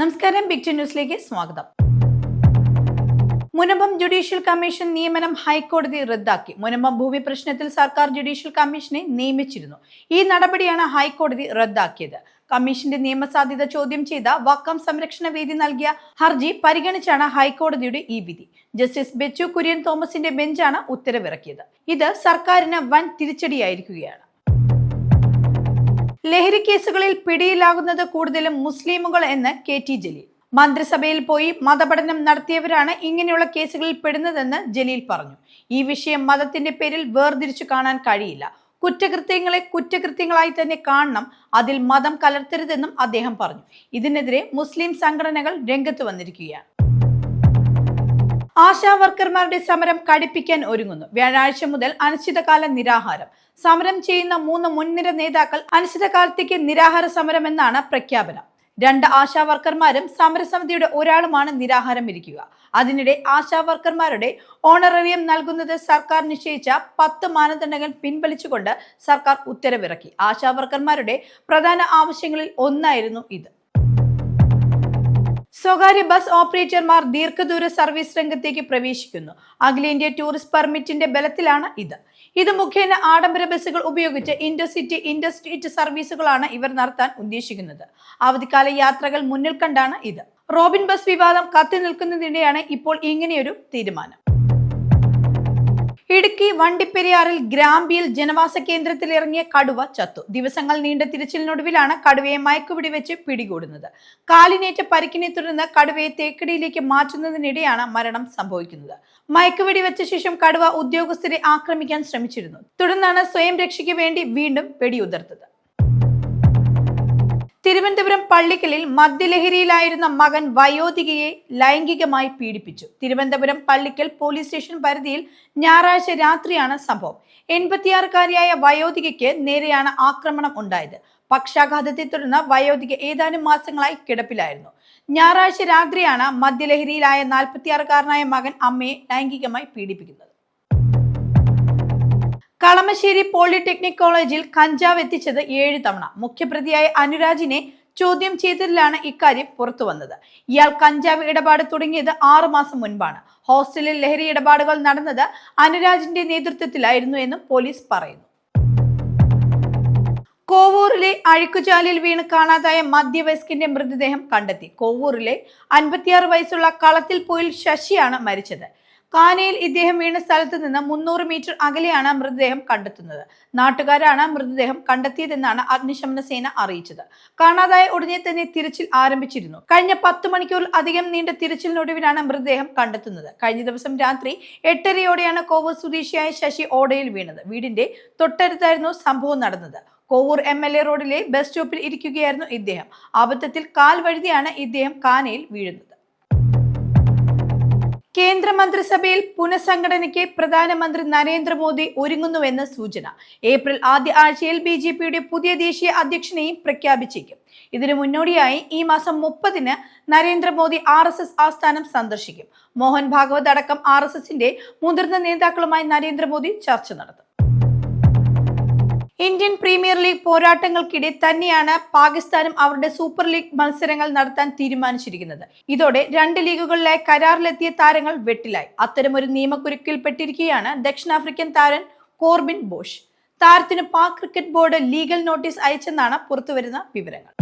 നമസ്കാരം big to ന്യൂസിലേക്ക് സ്വാഗതം. മുനമ്പം ജുഡീഷ്യൽ കമ്മീഷൻ നിയമനം ഹൈക്കോടതി റദ്ദാക്കി. മുനമ്പം ഭൂമി പ്രശ്നത്തിൽ സർക്കാർ ജുഡീഷ്യൽ കമ്മീഷനെ നിയമിച്ചിരുന്നു. ഈ നടപടിയാണ് ഹൈക്കോടതി റദ്ദാക്കിയത്. കമ്മീഷന്റെ നിയമസാധ്യത ചോദ്യം ചെയ്ത വക്കം സംരക്ഷണ വേദി നൽകിയ ഹർജി പരിഗണിച്ചാണ് ഹൈക്കോടതിയുടെ ഈ വിധി. ജസ്റ്റിസ് ബെച്ചു കുര്യൻ തോമസിന്റെ ബെഞ്ചാണ് ഉത്തരവിറക്കിയത്. ഇത് സർക്കാരിന് വൻ തിരിച്ചടിയായിരിക്കുകയാണ്. ലഹരി കേസുകളിൽ പിടിയിലാകുന്നത് കൂടുതലും മുസ്ലിമുകൾ എന്ന് കെ ടി ജലീൽ. മന്ത്രിസഭയിൽ പോയി മതപഠനം നടത്തിയവരാണ് ഇങ്ങനെയുള്ള കേസുകളിൽ പെടുന്നതെന്ന് ജലീൽ പറഞ്ഞു. ഈ വിഷയം മതത്തിന്റെ പേരിൽ വേർതിരിച്ചു കാണാൻ കഴിയില്ല. കുറ്റകൃത്യങ്ങളെ കുറ്റകൃത്യങ്ങളായി തന്നെ കാണണം അതിൽ മതം കലർത്തരുതെന്നും അദ്ദേഹം പറഞ്ഞു. ഇതിനെതിരെ മുസ്ലിം സംഘടനകൾ രംഗത്ത് വന്നിരിക്കുകയാണ്. ആശാ വർക്കർമാരുടെ സമരം കടുപ്പിക്കാൻ ഒരുങ്ങുന്നു. വ്യാഴാഴ്ച മുതൽ അനിശ്ചിതകാല നിരാഹാരം. സമരം ചെയ്യുന്ന മൂന്ന് മുൻനിര നേതാക്കൾ അനിശ്ചിതകാലത്തേക്ക് നിരാഹാര സമരം എന്നാണ് പ്രഖ്യാപനം. രണ്ട് ആശാ വർക്കർമാരും സമരസമിതിയുടെ ഒരാളുമാണ് നിരാഹാരം ഇരിക്കുക. അതിനിടെ ആശാ വർക്കർമാരുടെ ഓണറേറിയം നൽകുന്നത് സർക്കാർ നിശ്ചയിച്ച പത്ത് മാനദണ്ഡങ്ങൾ പിൻവലിച്ചുകൊണ്ട് സർക്കാർ ഉത്തരവിറക്കി. ആശാ വർക്കർമാരുടെ പ്രധാന ആവശ്യങ്ങളിൽ ഒന്നായിരുന്നു ഇത്. സ്വകാര്യ ബസ് ഓപ്പറേറ്റർമാർ ദീർഘദൂര സർവീസ് രംഗത്തേക്ക് പ്രവേശിക്കുന്നു. അഖിലേന്ത്യാ ടൂറിസ്റ്റ് പെർമിറ്റിന്റെ ബലത്തിലാണ് ഇത്. ഇത് മുഖേന ആഡംബര ബസ്സുകൾ ഉപയോഗിച്ച് ഇന്റർസിറ്റി ഇന്റർസ്റ്റേറ്റ് സർവീസുകളാണ് ഇവർ നടത്താൻ ഉദ്ദേശിക്കുന്നത്. അവധിക്കാല യാത്രകൾ മുന്നിൽ കണ്ടാണ് ഇത്. റോബിൻ ബസ് വിവാദം കത്തി നിൽക്കുന്നതിനിടെയാണ് ഇപ്പോൾ ഇങ്ങനെയൊരു തീരുമാനം. ഇടുക്കി വണ്ടിപ്പെരിയാറിൽ ഗ്രാമ്പിയിൽ ജനവാസ കേന്ദ്രത്തിൽ ഇറങ്ങിയ കടുവ ചത്തു. ദിവസങ്ങൾ നീണ്ട തിരച്ചിലിനൊടുവിലാണ് കടുവയെ മയക്കുപിടി വെച്ച് പിടികൂടുന്നത്. കാലിനേറ്റ പരിക്കിനെ തുടർന്ന് കടുവയെ തേക്കടിയിലേക്ക് മാറ്റുന്നതിനിടെയാണ് മരണം സംഭവിക്കുന്നത്. മയക്കുപിടി വെച്ച ശേഷം കടുവ ഉദ്യോഗസ്ഥരെ ആക്രമിക്കാൻ ശ്രമിച്ചിരുന്നു. തുടർന്നാണ് സ്വയം രക്ഷയ്ക്ക് വേണ്ടി വീണ്ടും വെടിയുതിർത്തത്. തിരുവനന്തപുരം പള്ളിക്കലിൽ മദ്യലഹരിയിലായിരുന്ന മകൻ വയോധികയെ ലൈംഗികമായി പീഡിപ്പിച്ചു. തിരുവനന്തപുരം പള്ളിക്കൽ പോലീസ് സ്റ്റേഷൻ പരിധിയിൽ ഞായറാഴ്ച രാത്രിയാണ് സംഭവം. എൺപത്തിയാറുകാരിയായ വയോധികയ്ക്ക് നേരെയാണ് ആക്രമണം ഉണ്ടായത്. പക്ഷാഘാതത്തെ തുടർന്ന് വയോധിക ഏതാനും മാസങ്ങളായി കിടപ്പിലായിരുന്നു. ഞായറാഴ്ച രാത്രിയാണ് മദ്യലഹരിയിലായ നാൽപ്പത്തിയാറുകാരനായ മകൻ അമ്മയെ ലൈംഗികമായി പീഡിപ്പിക്കുന്നത്. കളമശ്ശേരി പോളിടെക്നിക് കോളേജിൽ കഞ്ചാവ് എത്തിച്ചത് ഏഴ് തവണ. മുഖ്യപ്രതിയായ അനുരാജിനെ ചോദ്യം ചെയ്തതിലാണ് ഇക്കാര്യം പുറത്തു വന്നത് ഇയാൾ കഞ്ചാവ് ഇടപാട് തുടങ്ങിയത് ആറുമാസം മുൻപാണ്. ഹോസ്റ്റലിൽ ലഹരി ഇടപാടുകൾ നടന്നത് അനുരാജിന്റെ നേതൃത്വത്തിലായിരുന്നു എന്നും പോലീസ് പറയുന്നു. കോവൂരിലെ അഴുക്കുചാലിൽ വീണ് കാണാതായ മധ്യവയസ്കന്റെ മൃതദേഹം കണ്ടെത്തി. കോവൂരിലെ അൻപത്തിയാറ് വയസ്സുള്ള കളത്തിൽ പോയിൽ ശശിയാണ് മരിച്ചത്. കാനയിൽ ഇദ്ദേഹം വീണ സ്ഥലത്ത് നിന്ന് മുന്നൂറ് മീറ്റർ അകലെയാണ് മൃതദേഹം കണ്ടെത്തുന്നത്. നാട്ടുകാരാണ് മൃതദേഹം കണ്ടെത്തിയതെന്നാണ് അഗ്നിശമന സേന അറിയിച്ചത്. കാണാതായ ഉടനെ തന്നെ തിരച്ചിൽ ആരംഭിച്ചിരുന്നു. കഴിഞ്ഞ പത്ത് മണിക്കൂറിൽ അധികം നീണ്ട തിരച്ചിലിനൊടുവിലാണ് മൃതദേഹം കണ്ടെത്തുന്നത്. കഴിഞ്ഞ ദിവസം രാത്രി എട്ടരയോടെയാണ് കോവൂർ സ്വദേശിയായ ശശി ഓടയിൽ വീണത്. വീടിന്റെ തൊട്ടടുത്തായിരുന്നു സംഭവം നടന്നത്. കോവൂർ എം എൽ എ റോഡിലെ ബസ് സ്റ്റോപ്പിൽ ഇരിക്കുകയായിരുന്നു ഇദ്ദേഹം. അബദ്ധത്തിൽ കാൽ വഴുതിയാണ് ഇദ്ദേഹം കാനയിൽ വീഴുന്നത്. കേന്ദ്രമന്ത്രിസഭയിൽ പുനഃസംഘടനയ്ക്ക് പ്രധാനമന്ത്രി നരേന്ദ്രമോദി ഒരുങ്ങുന്നുവെന്ന് സൂചന. ഏപ്രിൽ ആദ്യ ആഴ്ചയിൽ ബി ജെ പിയുടെ പുതിയ ദേശീയ അധ്യക്ഷനെയും പ്രഖ്യാപിച്ചേക്കും. ഇതിനു മുന്നോടിയായി ഈ മാസം മുപ്പതിന് നരേന്ദ്രമോദി ആർ എസ് എസ് ആസ്ഥാനം സന്ദർശിക്കും. മോഹൻ ഭാഗവത് അടക്കം ആർ എസ് എസിന്റെ മുതിർന്ന നേതാക്കളുമായി നരേന്ദ്രമോദി ചർച്ച നടത്തും. ഇന്ത്യൻ പ്രീമിയർ ലീഗ് പോരാട്ടങ്ങൾക്കിടെ തന്നെയാണ് പാകിസ്ഥാനും അവരുടെ സൂപ്പർ ലീഗ് മത്സരങ്ങൾ നടത്താൻ തീരുമാനിച്ചിരിക്കുന്നത്. ഇതോടെ രണ്ട് ലീഗുകളിലായി കരാറിലെത്തിയ താരങ്ങൾ വെട്ടിലായി. അത്തരമൊരു നിയമക്കുരുക്കിൽപ്പെട്ടിരിക്കുകയാണ് ദക്ഷിണാഫ്രിക്കൻ താരം കോർബിൻ ബോഷ്. താരത്തിന് Pak cricket board legal notice അയച്ചെന്നാണ് പുറത്തുവരുന്ന വിവരങ്ങൾ.